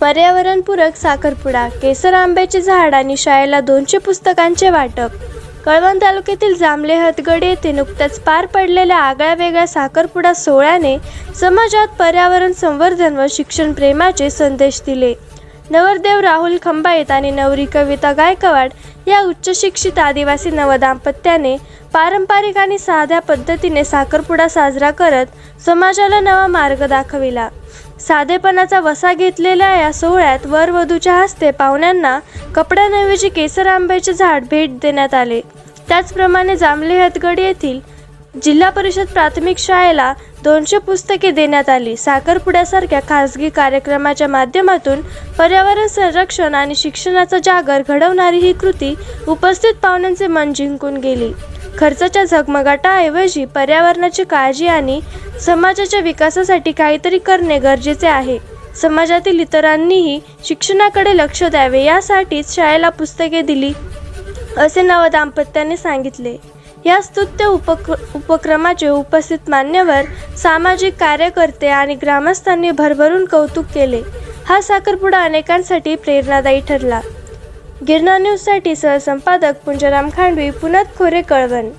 पर्यावरणपूरक साखरपुडा केसर आंब्याचे झाड आणि शाळेला दोनशे पुस्तकांचे वाटप. कळवण तालुक्यातील जांभले हतगड येथे नुकत्याच पार पडलेल्या आगळ्या वेगळ्या साखरपुडा सोहळ्याने समाजात पर्यावरण संवर्धन व शिक्षण प्रेमाचे संदेश दिले. नवरदेव राहुल खंबाईत आणि नवरी कविता गायकवाड या उच्चशिक्षित आदिवासी नवदाम्पत्याने पारंपरिक आणि साध्या पद्धतीने साखरपुडा साजरा करत समाजाला नवा मार्ग दाखविला. साधेपणाचा वसा घेतलेल्या या सोहळ्यात वरवधूच्या हस्ते पाहुण्यांना कपड्यांऐवजी केसर आंब्याचे झाड भेट देण्यात आले. त्याचप्रमाणे जांभले हतगड येथील जिल्हा परिषद प्राथमिक शाळेला दोनशे पुस्तके देण्यात आली. साखरपुड्यासारख्या खासगी कार्यक्रमाच्या माध्यमातून पर्यावरण संरक्षण आणि शिक्षणाचा जागर घडवणारी ही कृती उपस्थित पाहुण्यांचे मन जिंकून गेली. खर्चाच्या झगमगाटाऐवजी पर्यावरणाची काळजी आणि समाजाच्या विकासासाठी काहीतरी करणे गरजेचे आहे. समाजातील इतरांनीही शिक्षणाकडे लक्ष द्यावे यासाठीच शाळेला पुस्तके दिली. असे नवदाम्पत्याने सांगितले. या स्तुत्य उपक्र उपक्रमाचे उपस्थित मान्यवर सामाजिक कार्यकर्ते आणि ग्रामस्थांनी भरभरून कौतुक केले. हा साखरपुडा अनेकांसाठी प्रेरणादायी ठरला. गिरणा न्यूजसाठी सहसंपादक पुंजराम खांडवी पुनत खोरे कळवण.